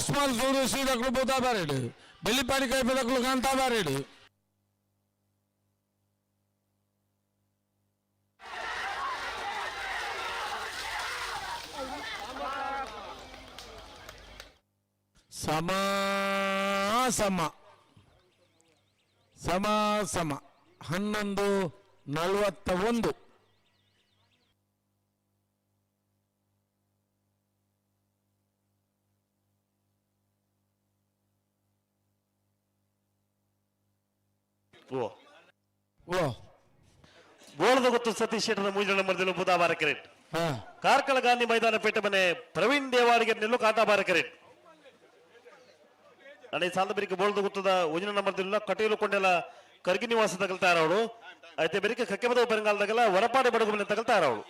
ಹೋಗ್ತಾರೆ ಒಸ್ಮಾನ್ ಸೂರು ಶ್ರೀದಕ್ಕಳು ಬೂತಾ ಬಾರೇಡು ಬೆಳ್ಳಿಪಾಡಿ ಕೈಪದಕ್ಕಳು ಕಾಂತಾ ಬಾರೇಡು ಸಮ ಸಮ. ಸಮ ಸಮ. ಹನ್ನೊಂದು ನಲವತ್ತ ಒಂದು. ಓ. ಓ. ಗೋಳದ ಸತೀಶ್ ಶೆಟ್ಟರ ಮುಂಜಾನೆ ಮರದಲ್ಲಿ ಬುಧವಾರ ಕ್ರಿಕೆಟ್ ಹಾ. ಕಾರ್ಕಳ ಗಾಂಧಿ ಮೈದಾನ ಪೇಟ ಮನೆ ಪ್ರವೀಣ್ ದೇವಾಡಿಗೆ ನಿಲ್ಲು ಕಾಟಾಬಾರ ಕರೆಟ್. ನಡೆ ಸಾಲದ ಬೆರಿಕೆ ಬೋಳದ ಗೊತ್ತದ ಉಜಿನ ನಂಬರ್ದಿಲ್ಲ ಕಟೀಲು ಕೊಂಡೆಲ್ಲ ಕರ್ಗಿ ನಿವಾಸ ತಗಲ್ತಾ ಅವಳು ಐತೆ ಬೆರಿಕೆ ಕಕ್ಕೆ ಬದವು ಬರಂಗಾಲದಾಗೆಲ್ಲ ಹೊರಪಾಡಿ ಬಡಗು ಮನೆ ತಗಲ್ತಾ ಅವಳು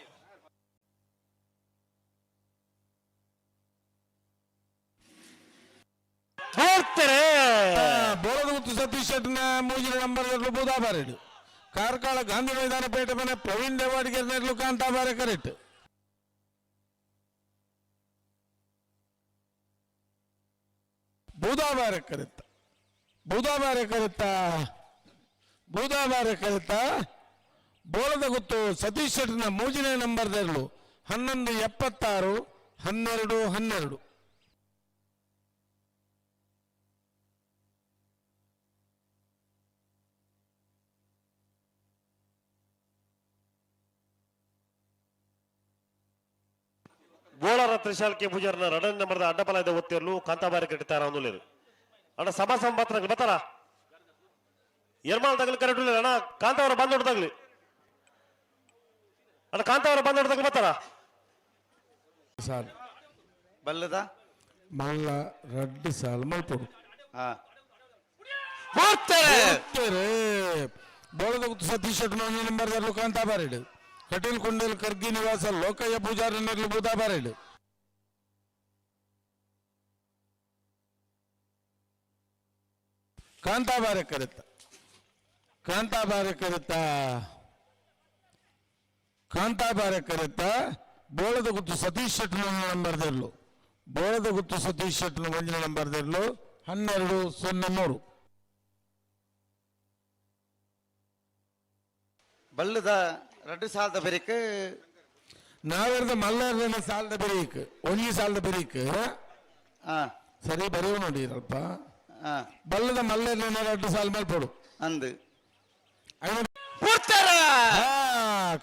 ಬೋಳದ ಸತೀಶ್ ಶೆಟ್ಟಿನ ಮೂಜಿನ ನಂಬರ್ ಬೂದಾ ಬಾರೇಡು. ಕಾರ್ಕಳ ಗಾಂಧಿ ಮೈದಾನ ಪೇಟೆ ಮನೆ ಪ್ರವೀಣ್ ದೇವಾಡಿಗೆ ನೆರಳು ಕಾಂತಾ ಬಾರೆ ಕರೆಕ್ಟ್ ಬೂದಾ ಬಾರೆ ಕರೆತ್ತ. ಬೂದಾ ಬಾರೆ ಕರೆತ್ತ. ಬೂದಾ ಬಾರೆ ಕರೆತ್ತ. ಬೋಳದ ಗೊತ್ತು ಸತೀಶ್ ಶೆಟ್ಟಿನ ಮೂಜಿನ ನಂಬರ್ ಎರಡು ಹನ್ನೊಂದು ಎಪ್ಪತ್ತಾರು, ಹನ್ನೆರಡು ಹನ್ನೆರಡು. ಬೋಳರ ತ್ರಿಶಾಲ್ಕೆ ಪೂಜಾರನ ರಡನ್ ಅಡ್ಡಪಲ ಇದೆ ಒತ್ತಿರಲು ಕಾಂತಾಬಾರಿ ಕಟ್ಟಿತಾರ ಒಂದು ಲೇರು ಅಣ್ಣ ಸಭಾ ಸಂಪತ್ರ ಬತ್ತಾರ ಎರ್ಮಾಲ್ ತಗಲಿ ಕರೆಕ್ಟ್ ಅಣ್ಣ ಕಾಂತಾವರ ಬಂದ್ ಹೊಡ್ದಾಗ್ಲಿ ಅಣ್ಣ ಕಾಂತಾವರ ಬಂದ್ ಹೊಡ್ದಾಗ ಬತ್ತಾರ ಸಾಲ್. ಬಲ್ಲದ? ಮಲ್ಲ ರಡ್ಡು ಸಾಲ್ ಮಲ್ಪಡು ಬೋಳದ ಸತೀಶ್ ಶೆಟ್ನ ನಂಬರ್ ದರ್ಲು ಕಾಂತಾ ಬಾರೇಡು ಕಟೀಲ್ ಕುಂಡಲ್ ಕರ್ಗಿ ನಿವಾಸ ಲೋಕಯ್ಯ ಪೂಜಾರಿ ಬೂದಾ ಬಾರೇಡು ಕಾಂತಾ ಬಾರೆ ಕರೆತ್ತ ಕಾಂತಾ ಬಾರೆ ಕರೆತ್ತ ಕಾಂತಾ ಬಾರೆ ಕರೆತ್ತ ಬೋಳದ ಗುತ್ತು ಸತೀಶ್ ಶೆಟ್ನ ನಂಬರ್ ದರ್ಲು ಬೋಳದ ಗುತ್ತು ಸತೀಶ್ ಶೆಟ್ನ ಮಂಜಿನ ನಂಬರ್ ದರ್ಲು ಹನ್ನೆರಡು ಸೊನ್ನೆ ಮೂರು ಬಲ್ಲದ ரெண்டு சால்த பெருக்கு ನಾವೆರ್ದ ಮಲ್ಲಾರ್ದನ ಸಾಲದ ಬೆರೀಕ್ ಒಂಜಿ ಸಾಲದ ಬೆರೀಕ್ ಹಾ ಸರಿ ಬರೆಯುವ ನೋಡಿ ಸ್ವಲ್ಪ ಹಾ ಬಲ್ಲದ ಮಲ್ಲಾರ್ದನ ಎರಡು ಸಾಲ ಮಲ್ಪಡು ಅಂದು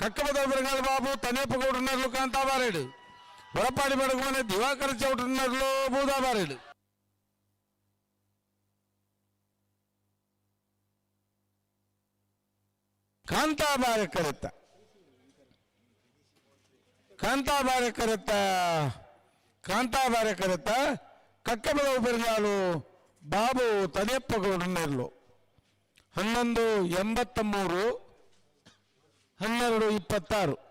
ಕಕ್ಕಬದ ಬರಂಗಾಲ ಬಾಬು ತನೇಪಗೌಡನರ್ಲು ಕಾಂತಾ ಬಾರೇಡು ಹೊರಪಾಡಿ ಬಡಗುಮನೆ ದಿವಾಕರ ಚೌಟನರ್ಲು ಬೂದಾ ಬಾರೇಡು ಕಾಂತಾ ಬಾರೆ ಕರೆತ್ತ ಕಾಂತಾ ಬಾರೆ ಕರೆತ್ತ ಕಾಂತಾ ಬಾರೆ ಕರೆತ್ತ ಕಕ್ಕಬದ ಬೆರಗಾಲು ಬಾಬು ತನೆಪ್ಪಗೌಡನರ್ಲು ಹನ್ನೊಂದು ಎಂಬತ್ತ ಮೂರು ಹನ್ನೆರಡು ಇಪ್ಪತ್ತಾರು.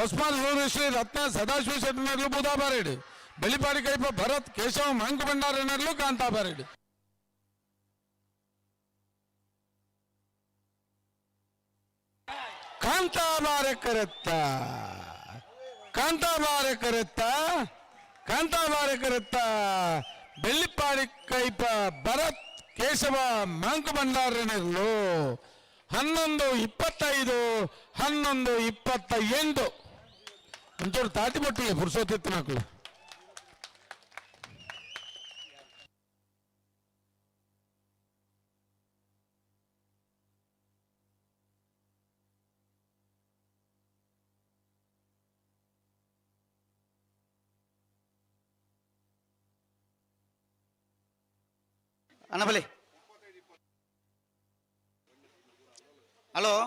ಹೊಸ್ಮಾನ್ ಸೂರ್ಯಶ್ರೀ ರತ್ನ ಸದಾಶಿವ ಶೆಟ್ಟಿನಲ್ಲೂ ಬುಧಾ ಬಾರೇಡು. ಬೆಳಿಪಾಡಿ ಕೈಪ ಭರತ್, ಕೇಶವ, ಮಂಕ ಭಂಡಾರನರ್ಲು ಕಾಂತಾ ಬಾರೇಡು. ಕಾಂತಾ ಬಾರೆ ಕರೆತ್ತ. ಕಾಂತಾ ಬಾರೆ ಕರೆತ್ತ. ಕಾಂತಾ ಬಾರೆ ಕರೆತ್ತ. ಬೆಳ್ಳಿಪಾಡಿ ಕೈಪ ಭರತ್, ಕೇಶವ, ಮಾಂಕ ಭಂಡಾರನರ್ಲು ಹನ್ನೊಂದು ಇಪ್ಪತ್ತೈದು ಹನ್ನೊಂದು ಇಪ್ಪತ್ತ ಎಂಟು ಒಂಚೂರು ತಾಟಿ ಬಟ್ಟಿಗೆ ಪುರುಷೋತ್ತಿತ್ತು ಮಕ್ಕಳು ಅಣ್ಣ ஹலோ